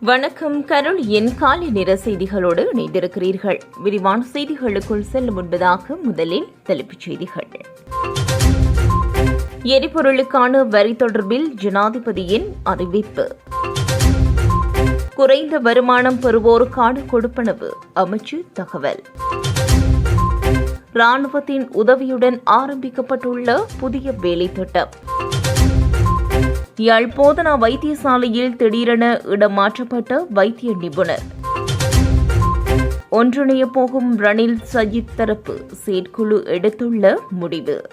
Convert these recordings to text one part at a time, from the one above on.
வணக்கம். கருள் என் காலை நிற செய்திகளோடு இணைந்திருக்கிறீர்கள். விரிவான செய்திகளுக்குள் செல்லும் முன்பதாக முதலில் தலைப்புச் செய்திகள். எரிபொருளுக்கான வரி தொடர்பில் ஜனாதிபதியின் அறிவிப்பு. குறைந்த வருமானம் பெறுவோருக்கான கொடுப்பனவு அமைச்சு தகவல். ராணுவத்தின் உதவியுடன் ஆரம்பிக்கப்பட்டுள்ள புதிய வேலை திட்டம் யாழ் போதனா வைத்தியசாலையில் திடீரென இடமாற்றப்பட்ட வைத்திய நிபுணர். ஒன்றிணைய போகும் ரணில் சஜித் தரப்பு செயற்குழு எடுத்துள்ள முடிவு.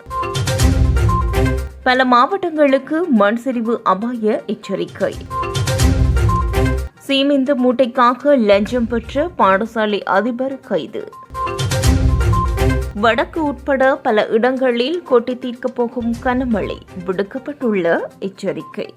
பல மாவட்டங்களுக்கு மண் சரிவு அபாய எச்சரிக்கை. சீமெந்து மூட்டைக்காக லஞ்சம் பெற்ற பாடசாலை அதிபர் கைது. வடக்கு உட்பட பல இடங்களில் கொட்டி தீர்க்கப் போகும் கனமழை விடுக்கப்பட்டுள்ள எச்சரிக்கை.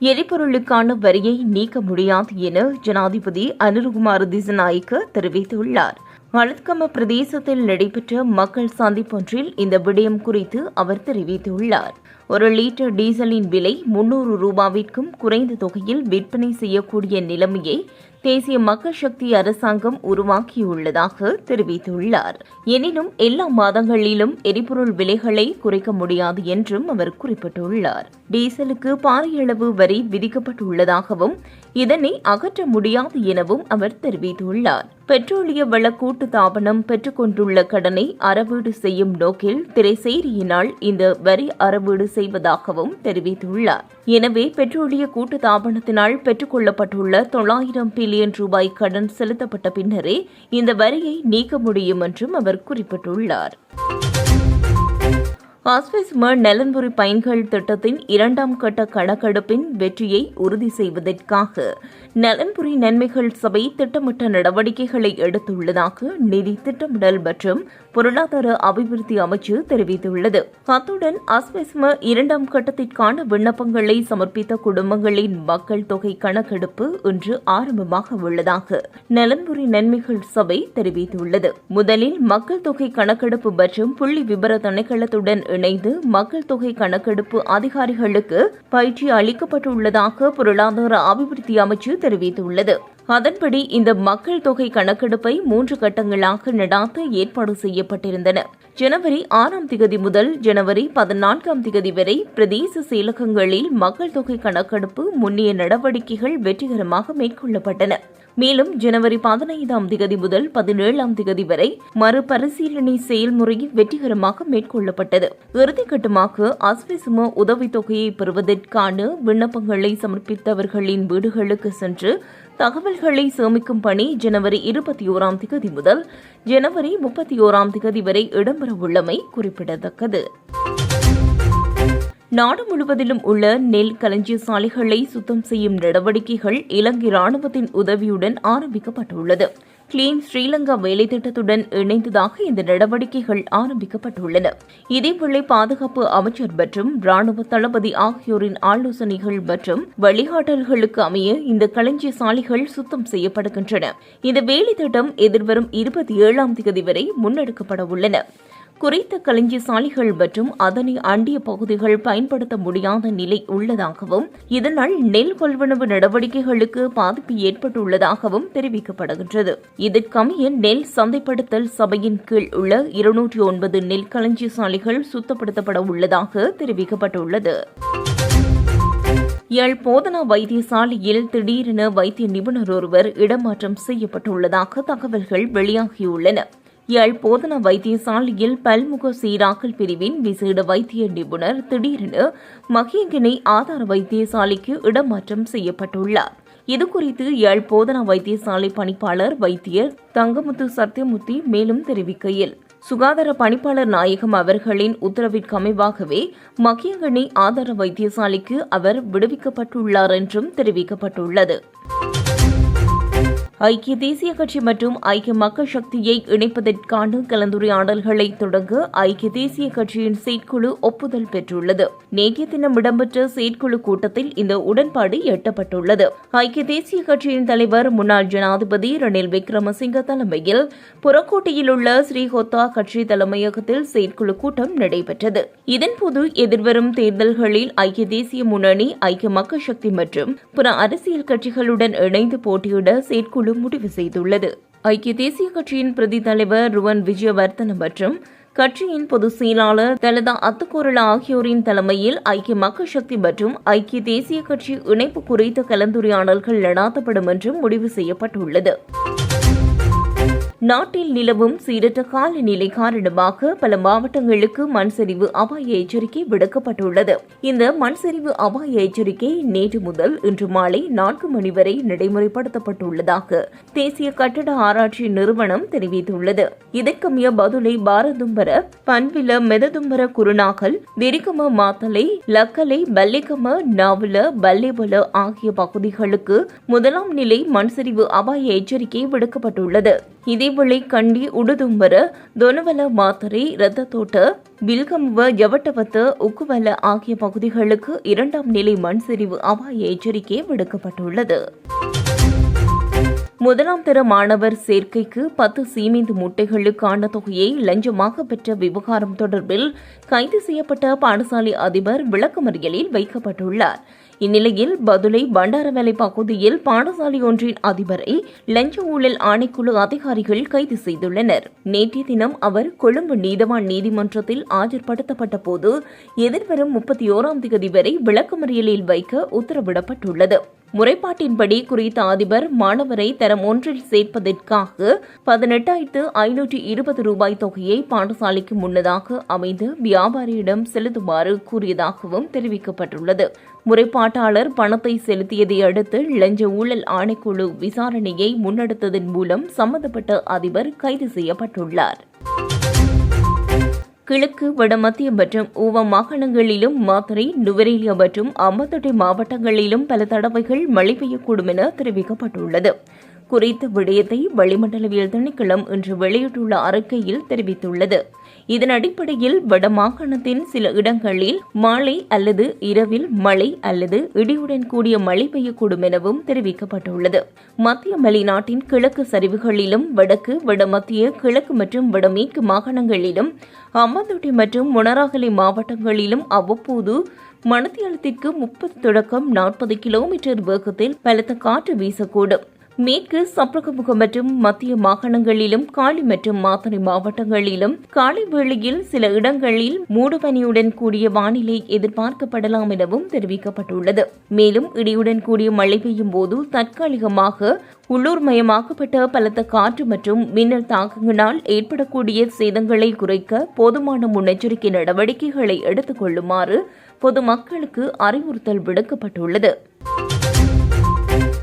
எரிபொருளுக்கான வரியை நீக்க முடியாது என ஜனாதிபதி அனுருகுமார் திசநாயக்க தெரிவித்துள்ளார். மலத்கம பிரதேசத்தில் நடைபெற்ற மக்கள் சந்திப்பொன்றில் இந்த விடயம் குறித்து அவர் தெரிவித்துள்ளார். ஒரு லிட்டர் டீசலின் விலை முன்னூறு ரூபாவிற்கும் குறைந்த தொகையில் விற்பனை செய்யக்கூடிய நிலைமையை தேசிய மக்கள் சக்தி அரசாங்கம் உருவாக்கியுள்ளதாக தெரிவித்துள்ளார். எனினும் எல்லா மாதங்களிலும் எரிபொருள் விலைகளை குறைக்க முடியாது என்றும் அவர் குறிப்பிட்டுள்ளார். டீசலுக்கு பாரியளவு வரி விதிக்கப்பட்டுள்ளதாகவும் இதனை அகற்ற முடியாது எனவும் அவர் தெரிவித்துள்ளார். பெட்ரோலிய வள கூட்டு தாபனம் பெற்றுக்கொண்டுள்ள கடனை அறவீடு செய்யும் நோக்கில் திரைசேரியினால் இந்த வரி அறவீடு செய்வதாகவும் தெரிவித்துள்ளார். எனவே பெட்ரோலிய கூட்டு தாபனத்தினால் பெற்றுக்கொள்ளப்பட்டுள்ள தொள்ளாயிரம் பில்லியன் ரூபாய் கடன் செலுத்தப்பட்ட பின்னரே இந்த வரியை நீக்க முடியும் என்றும் அவர் குறிப்பிட்டுள்ளார். ஆஸ்விஸ்ம நலன்புரி பயன்கள் திட்டத்தின் இரண்டாம் கட்ட கணக்கெடுப்பின் வெற்றியை உறுதி செய்வதற்காக நலன்புரி நன்மைகள் சபை திட்டமிட்ட நடவடிக்கைகளை எடுத்துள்ளதாக நிதி திட்டமிடல் மற்றும் பொருளாதார அபிவிருத்தி அமைச்சு தெரிவித்துள்ளது. அத்துடன் அஸ்விஸ்ம இரண்டாம் கட்டத்திற்கான விண்ணப்பங்களை சமர்ப்பித்த குடும்பங்களின் மக்கள் தொகை கணக்கெடுப்பு இன்று ஆரம்பமாக உள்ளதாக நலன்புரி நன்மைகள் சபை தெரிவித்துள்ளது. முதலில் மக்கள் தொகை கணக்கெடுப்பு மற்றும் புள்ளி விபர திணைக்களத்துடன் இணைந்து மக்கள் தொகை கணக்கெடுப்பு அதிகாரிகளுக்கு பயிற்சி அளிக்கப்பட்டுள்ளதாக பொருளாதார அபிவிருத்தி அமைச்சு தெரிவித்துள்ளது. அதன்படி இந்த மக்கள் தொகை கணக்கெடுப்பை மூன்று கட்டங்களாக நடாத்த ஏற்பாடு செய்யப்பட்டிருந்தன. ஜனவரி ஆறாம் திகதி முதல் ஜனவரி பதினான்காம் திகதி வரை பிரதேச செயலகங்களில் மக்கள் தொகை கணக்கெடுப்பு முன்னிய நடவடிக்கைகள் வெற்றிகரமாக மேற்கொள்ளப்பட்டன. மேலும் ஜனவரி பதினைந்தாம் திகதி முதல் பதினேழாம் திகதி வரை மறுபரிசீலனை செயல்முறை வெற்றிகரமாக மேற்கொள்ளப்பட்டது. இறுதிக்கட்டமாக அஸ்விசும உதவித்தொகையை பெறுவதற்கான விண்ணப்பங்களை சமர்ப்பித்தவர்களின் வீடுகளுக்கு சென்று தகவல்களை சேமிக்கும் பணி ஜனவரி இருபத்தி ஓராம் திகதி முதல் ஜனவரி முப்பத்தி ஓராம் திகதி வரை இடம்பெறவுள்ளமை குறிப்பிடத்தக்கது. நாடு முழுவதிலும் உள்ள நெல் களஞ்சிய சாலைகளை சுத்தம் செய்யும் நடவடிக்கைகள் இலங்கை ராணுவத்தின் உதவியுடன் ஆரம்பிக்கப்பட்டுள்ளது. கிளீன் ஸ்ரீலங்கா வேலை திட்டத்துடன் இணைந்ததாக இந்த நடவடிக்கைகள் ஆரம்பிக்கப்பட்டுள்ளன. இதேவேளை பாதுகாப்பு அமைச்சர் மற்றும் ராணுவ தளபதி ஆகியோரின் ஆலோசனைகள் மற்றும் வழிகாட்டல்களுக்கு அமைய இந்த களஞ்சிய சாலைகள் சுத்தம் செய்யப்படுகின்றன. இந்த வேலை திட்டம் எதிர்வரும் இருபத்தி ஏழாம் தேதி வரை முன்னெடுக்கப்பட உள்ளன குறைத்த களஞ்சிய சாலைகள் மற்றும் அதனை அண்டிய பகுதிகள் பயன்படுத்த முடியாத நிலை உள்ளதாகவும் இதனால் நெல் கொள்வனவு நடவடிக்கைகளுக்கு பாதிப்பு ஏற்பட்டுள்ளதாகவும் தெரிவிக்கப்படுகின்றது. இதற்கமைய நெல் சந்தைப்படுத்தல் சபையின் கீழ் உள்ள இருநூற்றி ஒன்பது நெல் களஞ்சி சாலைகள் சுத்தப்படுத்தப்பட உள்ளதாக தெரிவிக்கப்பட்டுள்ளது. யாழ் போதனா வைத்தியசாலையில் திடீரென வைத்திய நிபுணர் ஒருவர் இடமாற்றம் செய்யப்பட்டுள்ளதாக தகவல்கள் வெளியாகியுள்ளன. யாழ் போதனா வைத்தியசாலையில் பல்முக சீராக்கல் பிரிவின் விசேட வைத்திய நிபுணர் திடீரென மகியங்கிணை ஆதார வைத்தியசாலைக்கு இடமாற்றம் செய்யப்பட்டுள்ளார். இதுகுறித்து யாழ் போதனா வைத்தியசாலை பணிப்பாளர் வைத்தியர் தங்கமுத்து சத்தியமூர்த்தி மேலும் தெரிவிக்கையில் சுகாதார பணிப்பாளர் நாயகம் அவர்களின் உத்தரவிற்கு அமைவாகவே மகியங்கனி ஆதார வைத்தியசாலைக்கு அவர் விடுவிக்கப்பட்டுள்ளார் என்றும் தெரிவிக்கப்பட்டுள்ளது. ஐக்கிய தேசிய கட்சி மற்றும் ஐக்கிய மக்கள் சக்தியை இணைப்பதற்கான கலந்துரையாடல்களை தொடங்க ஐக்கிய தேசிய கட்சியின் செயற்குழு ஒப்புதல் பெற்றுள்ளது. நேற்றைய தினம் இடம்பெற்ற செயற்குழு கூட்டத்தில் இந்த உடன்பாடு எட்டப்பட்டுள்ளது. ஐக்கிய தேசிய கட்சியின் தலைவர் முன்னாள் ஜனாதிபதி ரணில் விக்ரமசிங்க தலைமையில் புறக்கோட்டையில் உள்ள ஸ்ரீஹொத்தா கட்சி தலைமையகத்தில் செயற்குழு கூட்டம் நடைபெற்றது. இதன்போது எதிர்வரும் தேர்தல்களில் ஐக்கிய தேசிய முன்னணி ஐக்கிய மக்கள் சக்தி மற்றும் பிற அரசியல் கட்சிகளுடன் இணைந்து போட்டியிட செயற்குழு முடிவு செய்துள்ளது. ஐக்கிய தேசிய கட்சியின் பிரதி தலைவர் ருவன் விஜயவர்தன மற்றும் கட்சியின் பொதுச் செயலாளர் தலதா அத்துக்கூரலா ஆகியோரின் தலைமையில் ஐக்கிய மக்கள் சக்தி மற்றும் ஐக்கிய தேசிய கட்சி இணைப்பு குறித்த கலந்துரையாடல்கள் நடாத்தப்படும் என்றும் முடிவு செய்யப்பட்டுள்ளது. நாட்டில் நிலவும் சீரற்ற காலநிலை காரணமாக பல மாவட்டங்களுக்கு மண் சரிவு அபாய எச்சரிக்கை விடுக்கப்பட்டுள்ளது. இந்த மண் சரிவு அபாய எச்சரிக்கை நேற்று முதல் இன்று மாலை நான்கு மணி வரை நடைமுறைப்படுத்தப்பட்டுள்ளதாக தேசிய கட்டட ஆராய்ச்சி நிறுவனம் தெரிவித்துள்ளது. இதற்கமைய பதுளை பாரதும்பர பன்வில மெததும்பர குருநாகல் விரிகம மாத்தலை லக்கலை பல்லிகம நாவல பல்லேவல ஆகிய பகுதிகளுக்கு முதலாம் நிலை மண்சரிவு அபாய எச்சரிக்கை விடுக்கப்பட்டுள்ளது. இதேவேளை கண்டி உடுதும்பர தொனவல மாத்தரை ரத்தத்தோட்ட வில்கமுவ ஜவட்டவத்த உக்குவல ஆகிய பகுதிகளுக்கு இரண்டாம் நிலை மண் சரிவு அபாய எச்சரிக்கை விடுக்கப்பட்டுள்ளது. முதலாம் தர மாணவர் சேர்க்கைக்கு பத்து சீமெந்து முட்டைகளுக்கான தொகையை லஞ்சமாக பெற்ற விவகாரம் தொடர்பில் கைது செய்யப்பட்ட பாடசாலை அதிபர் விளக்கமறியலில் வைக்கப்பட்டுள்ளார். இந்நிலையில் பதுளை பண்டாரவேலை பகுதியில் பாடசாலை ஒன்றின் அதிபரை லஞ்ச ஊழல் ஆணைக்குழு அதிகாரிகள் கைது செய்துள்ளனர். நேற்றைய தினம் அவர் கொழும்பு நீதவான் நீதிமன்றத்தில் ஆஜர்படுத்தப்பட்ட போது எதிர்வரும் முப்பத்தி ஓராம் தேதி வரை விளக்கமறியலில் வைக்க உத்தரவிடப்பட்டுள்ளது. முறைப்பாட்டின்படி குறித்த அதிபர் மாணவரை தரம் ஒன்றில் சேர்ப்பதற்காக பதினெட்டாயிரத்து ஐநூற்றி இருபது ரூபாய் தொகையை பாடசாலைக்கு முன்னதாக அமைந்து வியாபாரியிடம் செலுத்துமாறு கூறியதாகவும் தெரிவிக்கப்பட்டுள்ளது. முறைப்பாட்டாளர் பணத்தை செலுத்தியதை அடுத்து லஞ்ச ஊழல் ஆணைக்குழு விசாரணையை முன்னெடுத்ததன் மூலம் சம்பந்தப்பட்ட அதிபர் கைது செய்யப்பட்டுள்ளார். கிழக்கு வடமத்திய மற்றும் ஊவ மாகாணங்களிலும் மாத்தறை நுவரேலியா மற்றும் அம்பத்தொட்டை மாவட்டங்களிலும் பல தடவைகள் மழை பெய்யக்கூடும் என தெரிவிக்கப்பட்டுள்ளது. குறித்த விடயத்தை வளிமண்டலவியல் திணைக்களம் இன்று வெளியிட்டுள்ள அறிக்கையில் தெரிவித்துள்ளது. இதன் அடிப்படையில் வடமாகாணத்தின் சில இடங்களில் மாலை அல்லது இரவில் மழை அல்லது இடியுடன் கூடிய மழை பெய்யக்கூடும் எனவும் தெரிவிக்கப்பட்டுள்ளது. மத்திய மலைநாட்டின் கிழக்கு சரிவுகளிலும் வடக்கு வடமத்திய கிழக்கு மற்றும் வடமேற்கு மாகாணங்களிலும் அம்மாந்தோட்டை மற்றும் முனராகலை மாவட்டங்களிலும் அவ்வப்போது மணத்தியாலத்திற்கு முப்பது தொடக்கம் நாற்பது கிலோமீட்டர் வேகத்தில் பலத்த காற்று வீசக்கூடும். மேற்கு சப்ரகமுகம் மற்றும் மத்திய மாகாணங்களிலும் காலி மற்றும் மாத்தறை மாவட்டங்களிலும் காலை வேளையில் சில இடங்களில் மூடுபனியுடன் கூடிய வானிலை எதிர்பார்க்கப்படலாம் எனவும் தெரிவிக்கப்பட்டுள்ளது. மேலும் இடியுடன் கூடிய மழை பெய்யும் போது தற்காலிகமாக உள்ளூர் மயமாக்கப்பட்ட பலத்த காற்று மற்றும் மின்னல் தாக்கங்களால் ஏற்படக்கூடிய சேதங்களை குறைக்க போதுமான முன்னெச்சரிக்கை நடவடிக்கைகளை எடுத்துக் கொள்ளுமாறு பொதுமக்களுக்கு அறிவுறுத்தல் விடுக்கப்பட்டுள்ளது.